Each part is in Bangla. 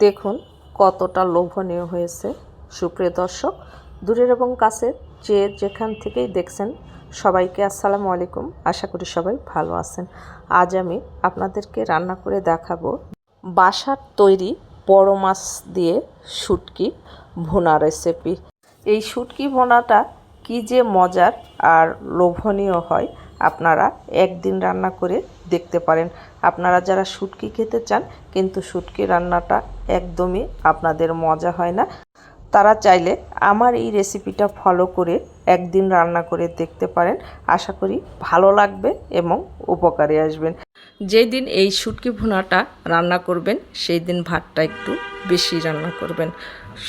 দেখুন কতটা লোভনীয় হয়েছে। সুপ্রিয় দর্শক, দূরের এবং কাছের যে যেখান থেকেই দেখছেন, সবাইকে আসসালামু আলাইকুম। আশা করি সবাই ভালো আছেন। আজ আমি আপনাদেরকে রান্না করে দেখাবো বাসার তৈরি বড় মাছ দিয়ে শুটকি ভুনা রেসিপি এই শুটকি ভোনাটা কি যে মজার আর লোভনীয় হয় আপনারা একদিন রান্না করে দেখতে পারেন। আপনারা যারা শুটকি খেতে চান, কিন্তু শুটকি রান্নাটা একদমই আপনাদের মজা হয় না। তারা চাইলে আমার এই রেসিপিটা ফলো করে একদিন রান্না করে দেখতে পারেন। আশা করি ভালো লাগবে এবং উপকারে আসবেন। যেই দিন এই শুটকি ভুনাটা রান্না করবেন সেই দিন ভাতটা একটু বেশি রান্না করবেন।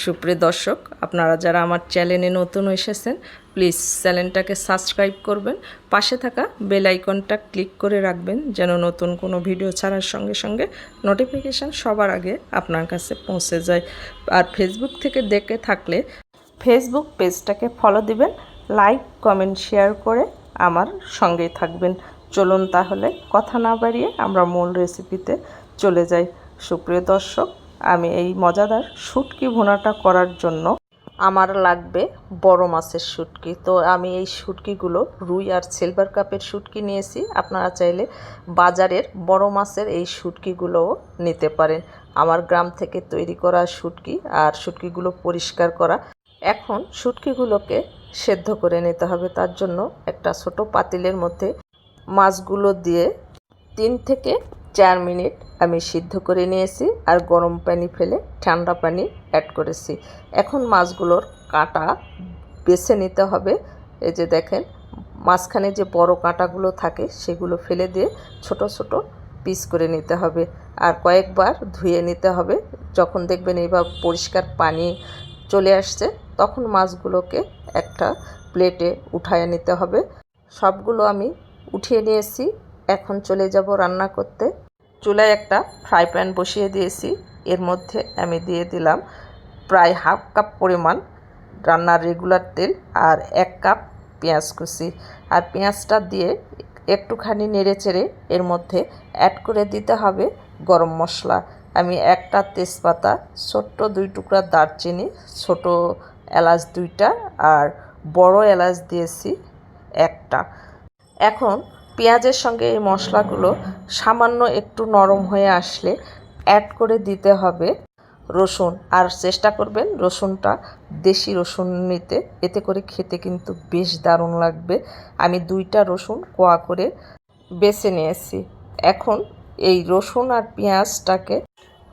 সুপ্রিয় দর্শক, আপনারা যারা আমার চ্যানেলে নতুন এসেছেন, প্লিজ চ্যানেলটাকে সাবস্ক্রাইব করবেন। পাশে থাকা বেল আইকনটা ক্লিক করে রাখবেন যেন নতুন কোনো ভিডিও ছাড়ার সঙ্গে সঙ্গে নোটিফিকেশান সবার আগে আপনার কাছে পৌঁছে যায়। আর ফেসবুক থেকে দেখে থাকলে ফেসবুক পেজটাকে ফলো দিবেন লাইক কমেন্ট শেয়ার করে আমার সঙ্গেই থাকবেন। চলুন তাহলে কথা না বাড়িয়ে আমরা মূল রেসিপিতে চলে যাই। সুপ্রিয় দর্শক আমি এই মজাদার শুটকি ভুনাটা করার জন্য আমার লাগবে বড় মাছের শুটকি। তো আমি এই শুটকিগুলো রুই আর সিলভার কাপের শুটকি নিয়েছি। আপনারা চাইলে বাজারের বড় মাছের এই শুটকিগুলোও নিতে পারেন। আমার গ্রাম থেকে তৈরি করা শুটকি আর শুটকিগুলো পরিষ্কার করা, এখন শুটকিগুলোকে সেদ্ধ করে নিতে হবে। তার জন্য একটা ছোট পাতিলের মধ্যে মাছগুলো দিয়ে তিন থেকে চার মিনিট আমি সিদ্ধ করে নিয়েছি আর গরম পানি ফেলে ঠান্ডা পানি অ্যাড করেছি। এখন মাছগুলোর কাঁটা বেছে নিতে হবে। এই যে দেখেন, মাঝখানে যে বড় কাঁটাগুলো থাকে সেগুলো ফেলে দিয়ে ছোট ছোট পিস করে নিতে হবে। আর কয়েকবার ধুয়ে নিতে হবে। যখন দেখবেন এইবার পরিষ্কার পানি চলে আসছে, তখন মাছগুলোকে একটা প্লেটে উঠায় নিতে হবে। সবগুলো আমি উঠিয়ে নিয়েছি। এখন চলে যাব রান্না করতে। চুলায় একটা ফ্রাই প্যান বসিয়ে দিয়েছি। এর মধ্যে আমি দিয়ে দিলাম প্রায় হাফ কাপ পরিমাণ রান্নার রেগুলার তেল আর এক কাপ পেঁয়াজ কুচি। আর পেঁয়াজটা দিয়ে একটুখানি নেড়ে চেড়ে এর মধ্যে অ্যাড করে দিতে হবে গরম মশলা। আমি একটা তেজপাতা, ছোট্ট দুই টুকরা দারচিনি, ছোট এলাচ দুইটা আর বড় এলাচ দিয়েছি একটা। এখন পেঁয়াজের সঙ্গে এই মশলাগুলো সামান্য একটু নরম হয়ে আসলে অ্যাড করে দিতে হবে রসুন। আর চেষ্টা করবেন রসুনটা দেশি রসুন নিতে। এতে করে খেতে কিন্তু বেশ দারুণ লাগবে। আমি দুইটা রসুন কোয়া করে বেছে নিয়েছি। এখন এই রসুন আর পেঁয়াজটাকে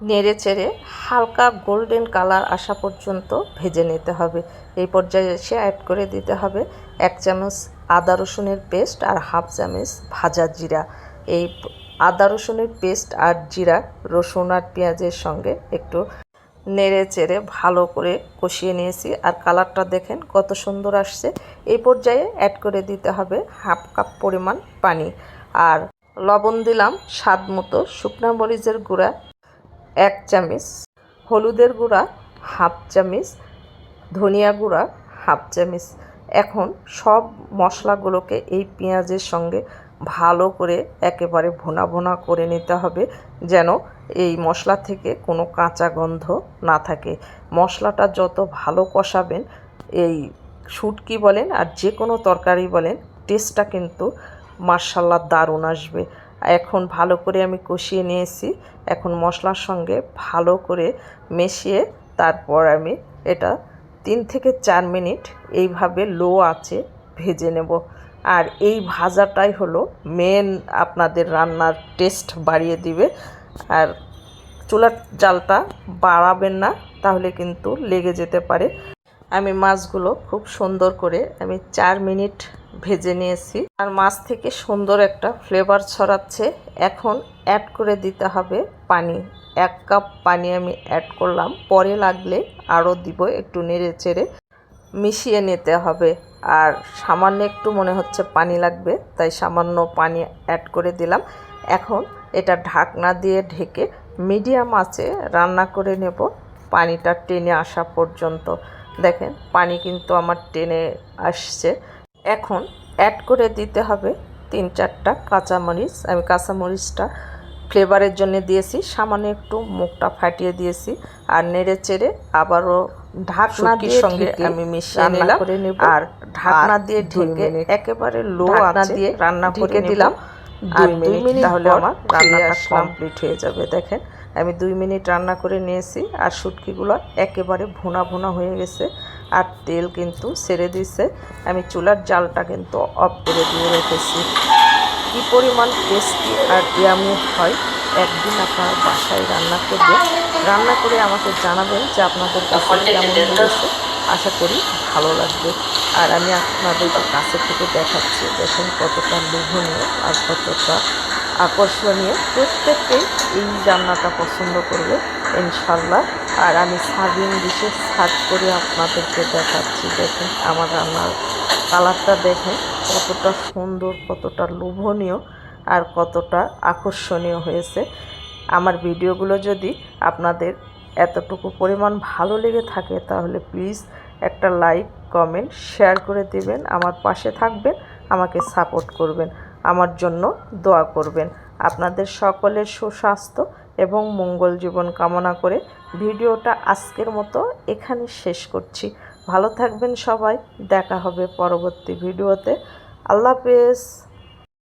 নেড়ে চেড়ে হালকা গোল্ডেন কালার আসা পর্যন্ত ভেজে নিতে হবে। এই পর্যায়ে এসে অ্যাড করে দিতে হবে এক চামচ আদা রসুনের পেস্ট আর হাফ চামচ ভাজা জিরা। এই আদা রসুনের পেস্ট আর জিরা, রসুন আর পেঁয়াজের সঙ্গে একটু নেড়ে চেড়ে ভালো করে কষিয়ে নিয়েছি। আর কালারটা দেখেন কত সুন্দর আসছে। এই পর্যায়ে অ্যাড করে দিতে হবে হাফ কাপ পরিমাণ পানি। আর লবণ দিলাম স্বাদ মতো শুকনা মরিচের গুঁড়া, এক চামচ হলুদের গুঁড়া, হাফ চামচ ধনিয়া গুঁড়া, হাফ চামচ এখন সব মশলাগুলোকে এই পেঁয়াজের সঙ্গে ভালো করে একেবারে ভোনা ভোনা করে নিতে হবে যেন এই মশলা থেকে কোনো কাঁচা গন্ধ না থাকে। মশলাটা যত ভালো কষাবেন, এই শুটকি বলেন আর যে কোনো তরকারি বলেন টেস্টটা কিন্তু মার্শাল্লা দারুণ আসবে। এখন ভালো করে আমি কষিয়ে নিয়েছি। এখন মশলার সঙ্গে ভালো করে মিশিয়ে তারপর আমি এটা তিন থেকে চার মিনিট এইভাবে লো আছে ভেজে নেব। আর এই ভাজাটাই হলো মেন আপনাদের রান্নার টেস্ট বাড়িয়ে দিবে। আর চুলার জালটা বাড়াবেন না, তাহলে কিন্তু লেগে যেতে পারে। আমি মাছগুলো খুব সুন্দর করে আমি চার মিনিট ভেজে নিয়েছি। আর মাছ থেকে সুন্দর একটা ফ্লেভার ছড়াচ্ছে। এখন অ্যাড করে দিতে হবে পানি। এক কাপ পানি আমি অ্যাড করলাম। পরে লাগলে আরও দিব একটু নেড়ে চেড়ে। মিশিয়ে নিতে হবে। আর সামান্য একটু মনে হচ্ছে পানি লাগবে, তাই সামান্য পানি অ্যাড করে দিলাম। এখন এটা ঢাকনা দিয়ে ঢেকে মিডিয়াম আঁচে রান্না করে নেব পানিটা টেনে আসা পর্যন্ত। দেখেন, পানি কিন্তু আমার টেনে আসছে। এখন অ্যাড করে দিতে হবে তিন চারটা কাঁচামরিচ। আমি কাঁচামরিচটা ফ্লেভারের জন্য দিয়েছি। সামান্য একটু মুখটা ফাটিয়ে দিয়েছি আর নেড়ে চেড়ে আবারও ঢাকনা দিয়ে সঙ্গে আমি মিশিয়ে নিলাম। করে নেব। আর ঢাকনা দিয়ে ঢেকে একেবারে লো ঢাকনা দিয়ে রান্না করে দিলাম। আর দুই মিনিট মিনিট তাহলে আমার রান্নাটা কমপ্লিট হয়ে যাবে। দেখেন আমি দুই মিনিট রান্না করে নিয়েছি আর শুটকিগুলো একেবারে ভুনা ভুনা হয়ে গেছে। আর তেল কিন্তু ছেড়ে দিছে আমি চুলার জালটা কিন্তু অফ করে দিয়ে রেখেছি। কি পরিমাণ টেস্টি আর ইয়ামি হয় একদিন আপনার বাসায় রান্না করবে রান্না করে আমাকে জানাবেন যে আপনাদের কাছে কেমন লেগেছে আশা করি ভালো লাগবে। আর আমি আপনাদের কাছে থেকে দেখাচ্ছি দেখুন কতটা লোভনীয় আর কতটা আকর্ষণীয়। প্রত্যেককেই এই রান্নাটা পছন্দ করবে ইনশাল্লাহ আর আমি সার্ভিং ডিশে সার্ভ করে আপনাদেরকে দেখাচ্ছি দেখুন আমার রান্নার কালারটা দেখেন কতটা সুন্দর, কতটা লোভনীয় আর কতটা আকর্ষণীয় হয়েছে। আমার ভিডিওগুলো যদি আপনাদের এতটুকু পরিমাণ ভালো লেগে থাকে, তাহলে প্লিজ একটা লাইক, কমেন্ট, শেয়ার করে দিবেন, আমার পাশে থাকবেন, আমাকে সাপোর্ট করবেন, আমার জন্য দোয়া করবেন। আপনাদের সকলের সুস্বাস্থ্য এবং মঙ্গল জীবন কামনা করে ভিডিওটা আজকের মতো এখানে শেষ করছি। ভালো থাকবেন সবাই। দেখা হবে পরবর্তী ভিডিওতে। আল্লাহ হাফেজ।